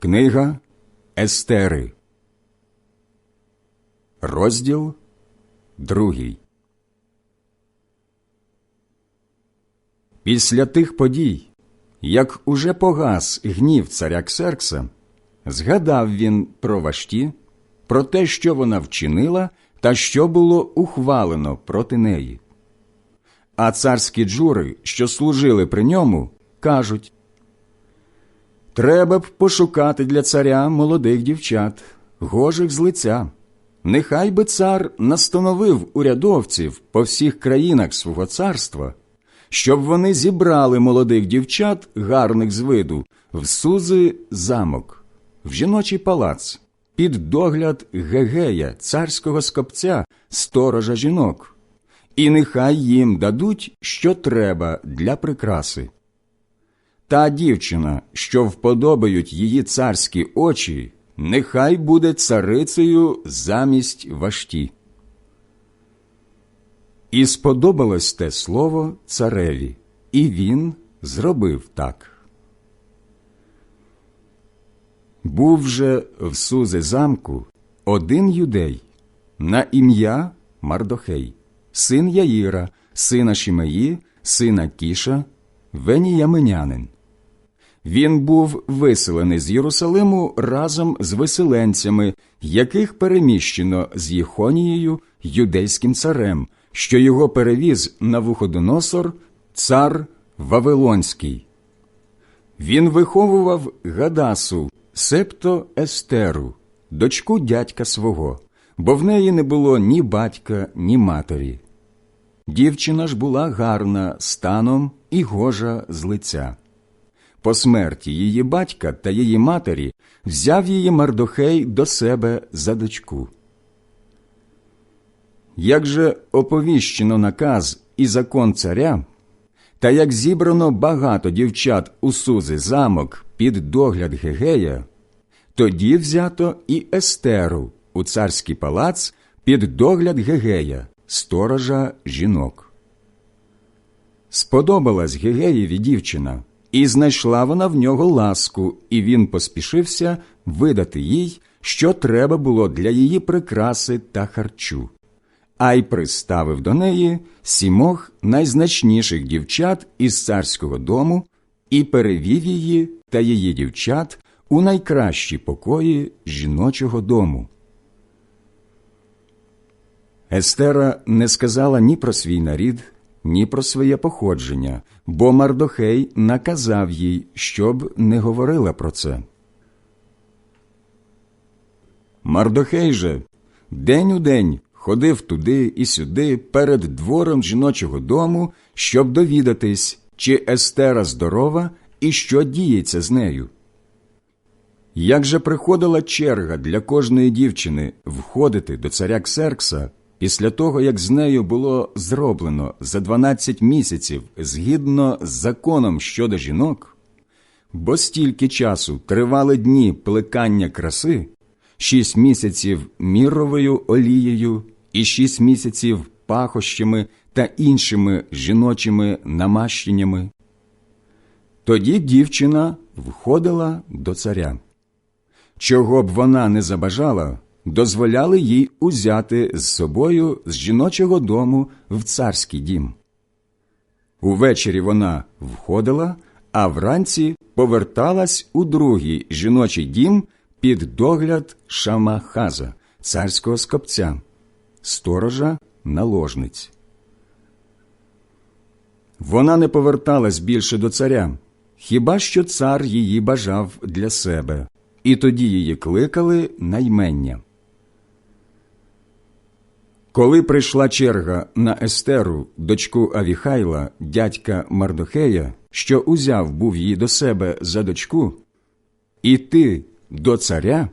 Книга Естери, розділ другий. Після тих подій, як уже погас гнів царя Ксеркса, згадав він про Вашті, про те, що вона вчинила, та що було ухвалено проти неї. А царські джури, що служили при ньому, кажуть Треба б пошукати для царя молодих дівчат, гожих з лиця. Нехай би цар настановив урядовців по всіх країнах свого царства, щоб вони зібрали молодих дівчат, гарних з виду, в сузи замок, в жіночий палац, під догляд Гегея, царського скопця, сторожа жінок, і нехай їм дадуть, що треба для прикраси. Та дівчина, що вподобають її царські очі, нехай буде царицею замість вашті. І сподобалось те слово цареві, і він зробив так. Був же в сузи замку один юдей на ім'я Мардохей, син Яїра, сина Шімеї, сина Кіша, Веніяминянин. Він був виселений з Єрусалиму разом з виселенцями, яких переміщено з Єхонією, юдейським царем, що його перевіз на Вуходоносор, цар Вавилонський. Він виховував Гадасу, септо Естеру, дочку дядька свого, бо в неї не було ні батька, ні матері. Дівчина ж була гарна станом і гожа з лиця. По смерті її батька та її матері взяв її Мардохей до себе за дочку. Як же оповіщено наказ і закон царя, та як зібрано багато дівчат у сузи замок під догляд Гегея, тоді взято і Естеру у царський палац під догляд Гегея, сторожа жінок. Сподобалась Гегеєві дівчина, і знайшла вона в нього ласку, і він поспішився видати їй, що треба було для її прикраси та харчу, а й приставив до неї сімох найзначніших дівчат із царського дому і перевів її та її дівчат у найкращі покої жіночого дому. Естера не сказала ні про свій нарід, ні про своє походження, бо Мардохей наказав їй, щоб не говорила про це. Мардохей же день у день ходив туди і сюди перед двором жіночого дому, щоб довідатись, чи Естера здорова і що діється з нею. Як же приходила черга для кожної дівчини входити до царя Ксеркса, після того, як з нею було зроблено за 12 місяців згідно з законом щодо жінок, бо стільки часу тривали дні плекання краси, шість місяців міровою олією і шість місяців пахощами та іншими жіночими намащеннями. Тоді дівчина входила до царя. Чого б вона не забажала, дозволяли їй узяти з собою з жіночого дому в царський дім. Увечері вона входила, а вранці поверталась у другий жіночий дім під догляд Шамахаза, царського скопця, сторожа наложниць. Вона не поверталась більше до царя, хіба що цар її бажав для себе, і тоді її кликали наймення. Коли прийшла черга на Естеру, дочку Авіхайла, дядька Мардохея, що узяв був її до себе за дочку, іти до царя,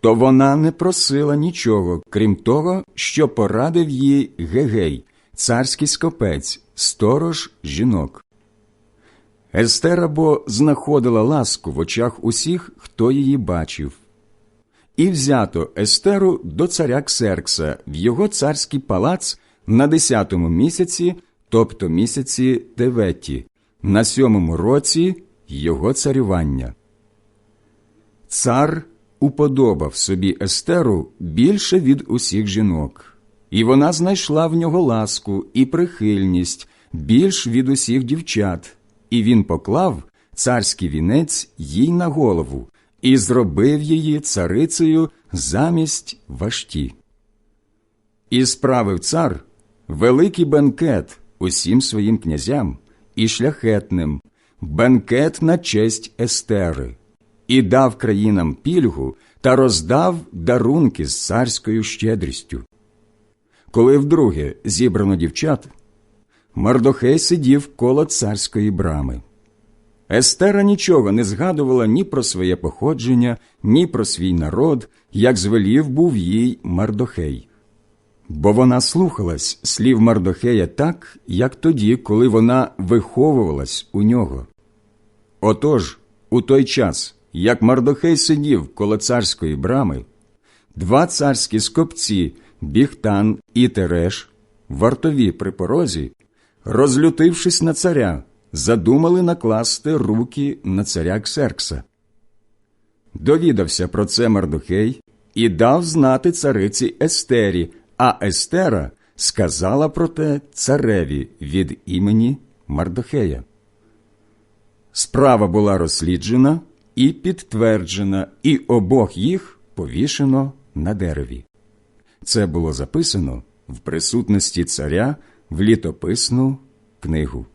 то вона не просила нічого, крім того, що порадив їй Гегей, царський скопець, сторож жінок. Естера бо знаходила ласку в очах усіх, хто її бачив. І взято Естеру до царя Ксеркса в його царський палац на десятому місяці, тобто місяці Теветі, на сьомому році його царювання. Цар уподобав собі Естеру більше від усіх жінок, і вона знайшла в нього ласку і прихильність більш від усіх дівчат, і він поклав царський вінець їй на голову і зробив її царицею замість вашті. І справив цар великий бенкет усім своїм князям і шляхетним, бенкет на честь Естери, і дав країнам пільгу та роздав дарунки з царською щедрістю. Коли вдруге зібрано дівчат, Мардохей сидів коло царської брами. Естера нічого не згадувала ні про своє походження, ні про свій народ, як звелів був їй Мардохей. Бо вона слухалась слів Мардохея так, як тоді, коли вона виховувалась у нього. Отож, у той час, як Мардохей сидів коло царської брами, два царські скопці, Бігтан і Тереш, вартові при порозі, розлютившись на царя, задумали накласти руки на царя Ксеркса. Довідався про це Мардохей і дав знати цариці Естері, а Естера сказала про те цареві від імені Мардохея. Справа була розсліджена і підтверджена, і обох їх повішено на дереві. Це було записано в присутності царя в літописну книгу.